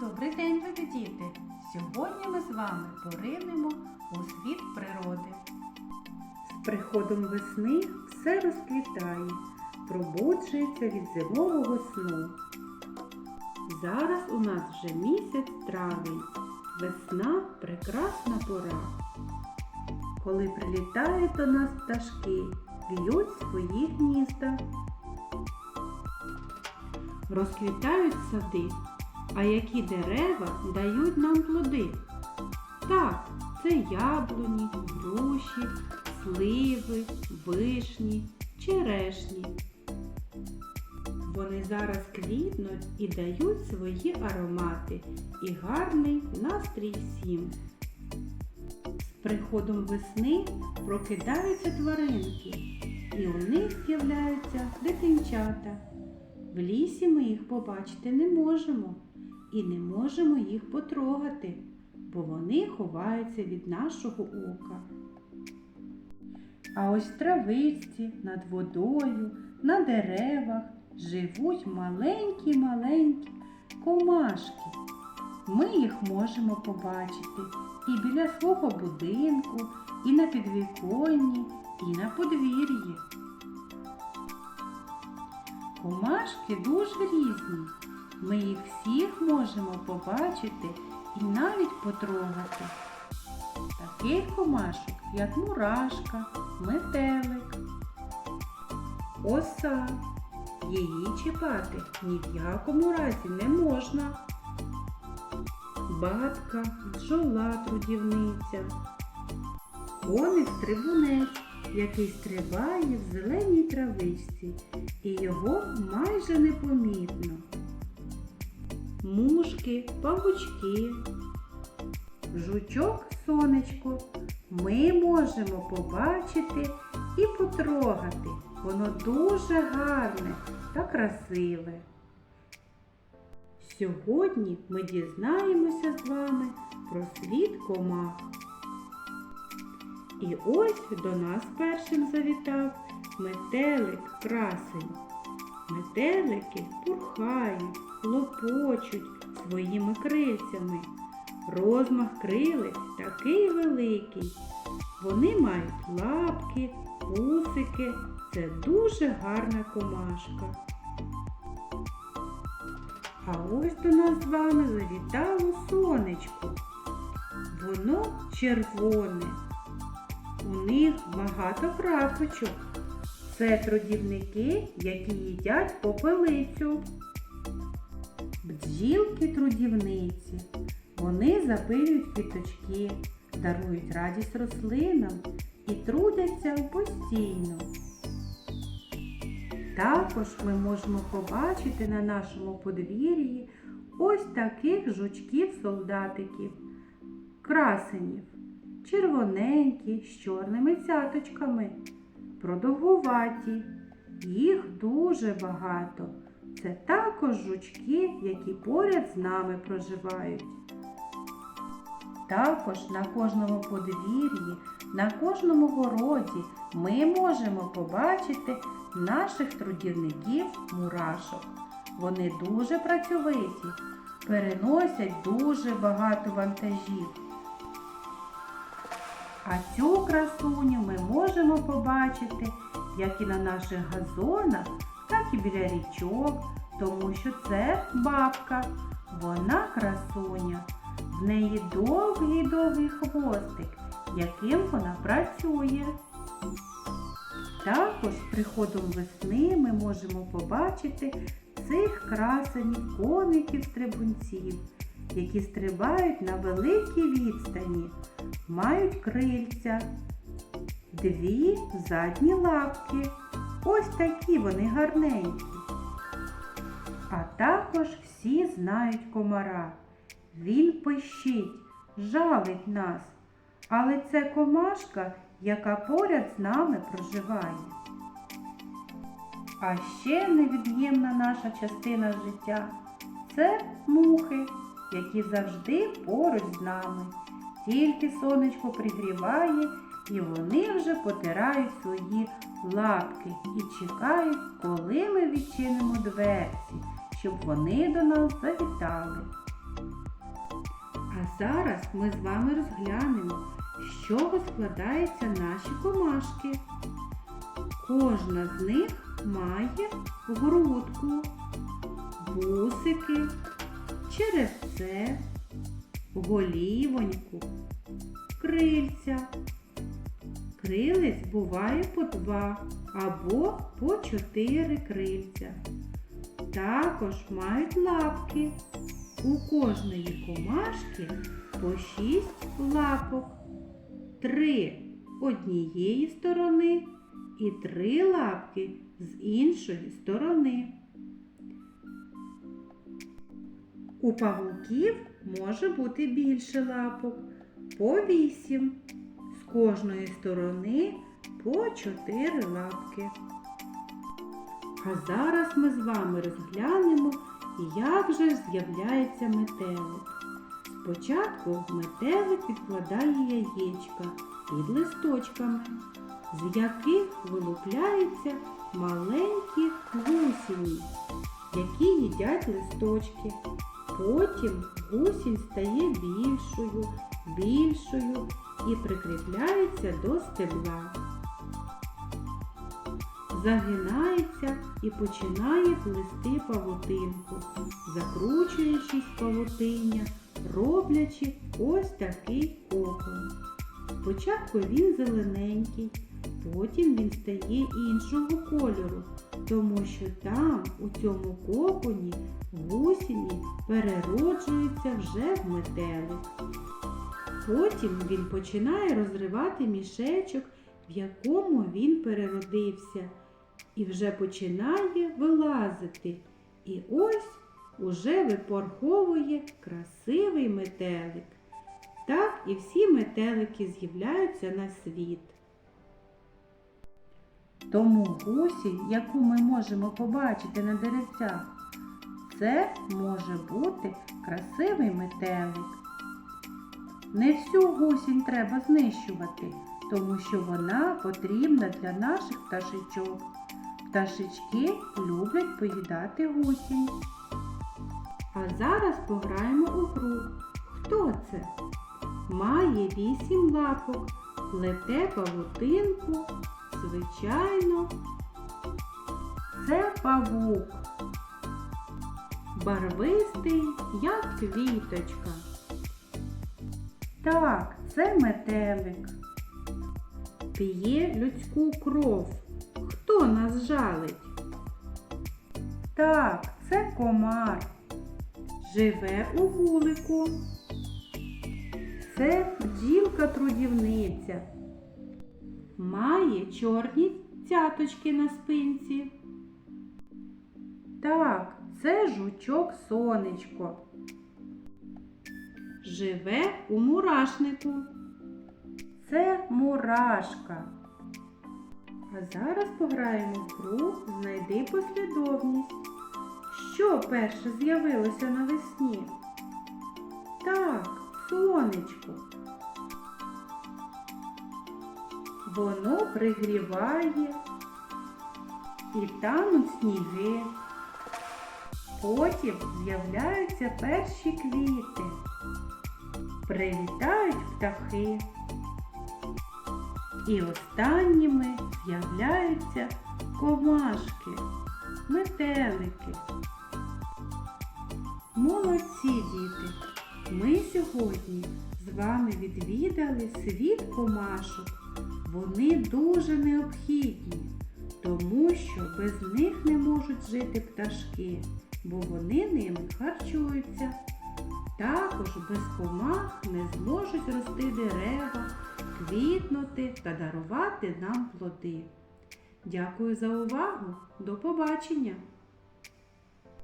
Добрий день, любі діти! Сьогодні ми з вами поринемо у світ природи. З приходом весни все розквітає, пробуджується від зимового сну. Зараз у нас вже місяць травень, весна прекрасна пора. Коли прилітають до нас пташки, в'ють свої гнізда. Розквітають сади, а які дерева дають нам плоди? Так, це яблуні, груші, сливи, вишні, черешні. Вони зараз квітнуть і дають свої аромати і гарний настрій всім. З приходом весни прокидаються тваринки, і у них з'являються дитинчата. В лісі ми їх побачити не можемо і не можемо їх потрогати, бо вони ховаються від нашого ока. А ось в травичці, над водою, на деревах живуть маленькі-маленькі комашки. Ми їх можемо побачити і біля свого будинку, і на підвіконні, і на подвір'ї. Комашки дуже різні. Ми їх всіх можемо побачити і навіть потрогати. Таких комашок, як мурашка, метелик, оса. Її чіпати ні в якому разі не можна. Батка, бджола трудівниця, коник стрибунець, який стрибає в зеленій травичці, і його майже непомітно. Мушки, павучки, жучок сонечко ми можемо побачити і потрогати. Воно дуже гарне та красиве. Сьогодні ми дізнаємося з вами про світ комах. І ось до нас першим завітав метелик красень. Метелики пурхають, лопочуть своїми крильцями. Розмах крилець такий великий. Вони мають лапки, усики. Це дуже гарна комашка. А ось до нас з вами завітало сонечко. Воно червоне. У них багато крапочок. Це трудівники, які їдять попелицю. Бджілки-трудівниці. Вони запилюють квіточки, дарують радість рослинам і трудяться постійно. Також ми можемо побачити на нашому подвір'ї ось таких жучків-солдатиків, красенів, червоненькі з чорними цяточками, продовгуваті. Їх дуже багато. Це також жучки, які поряд з нами проживають. Також на кожному подвір'ї, на кожному городі ми можемо побачити наших трудівників мурашок. Вони дуже працьовиті, переносять дуже багато вантажів. А цю красуню ми можемо побачити як і на наших газонах, так і біля річок, тому що це бабка, вона красуня. В неї довгий-довгий хвостик, яким вона працює. Також з приходом весни ми можемо побачити цих красенів коників стрибунців, які стрибають на великій відстані, мають крильця, дві задні лапки. Ось такі вони гарненькі. А також всі знають комара. Він пищить, жалить нас. Але це комашка, яка поряд з нами проживає. А ще невід'ємна наша частина життя це мухи, які завжди поруч з нами. Тільки сонечко пригріває, і вони вже потирають свої лапки і чекають, коли ми відчинимо дверці, щоб вони до нас завітали. А зараз ми з вами розглянемо, з чого складаються наші комашки. Кожна з них має грудку, вусики, черевце, голівоньку, крильця. Крилець буває по два або по чотири крильця. Також мають лапки. У кожної комашки по шість лапок. Три однієї сторони і три лапки з іншої сторони. У павуків може бути більше лапок по вісім. З кожної сторони по чотири лапки. А зараз ми з вами розглянемо, як же з'являється метелик. Спочатку метелик відкладає яєчка під листочками, з яких вилупляються маленькі гусені, які їдять листочки. Потім гусінь стає більшою, більшою і прикріпляється до стебла. Загинається і починає плести павутинку, закручуючись павутиння, роблячи ось такий кокон. Спочатку він зелененький, потім він стає іншого кольору, тому що там, у цьому коконі, гусіні перероджуються вже в метелик. Потім він починає розривати мішечок, в якому він переродився, і вже починає вилазити. І ось уже випорховує красивий метелик. Так і всі метелики з'являються на світ. Тому гусінь, яку ми можемо побачити на деревцях, це може бути красивий метелик. Не всю гусінь треба знищувати, тому що вона потрібна для наших пташечок. Пташечки люблять поїдати гусінь. А зараз пограємо у гру. Хто це? Має вісім лапок, плете павутинку, звичайно. Це павук. Барвистий, як квіточка. Так, це метелик. П'є людську кров. Хто нас жалить? Так, це комар. Живе у вулику. Це бджілка-трудівниця. Має чорні цяточки на спинці. Так, це жучок сонечко живе у мурашнику. Це мурашка. А зараз пограємо в гру Знайди послідовність. Що перше з'явилося навесні? Так, сонечко. Воно пригріває і тануть сніги. Потім з'являються перші квіти. Прилітають птахи. І останніми з'являються комашки, метелики. Молодці діти! Ми сьогодні з вами відвідали світ комашок. Вони дуже необхідні, тому що без них не можуть жити пташки, бо вони ними харчуються. Також без комах не зможуть рости дерева, квітнути та дарувати нам плоди. Дякую за увагу! До побачення!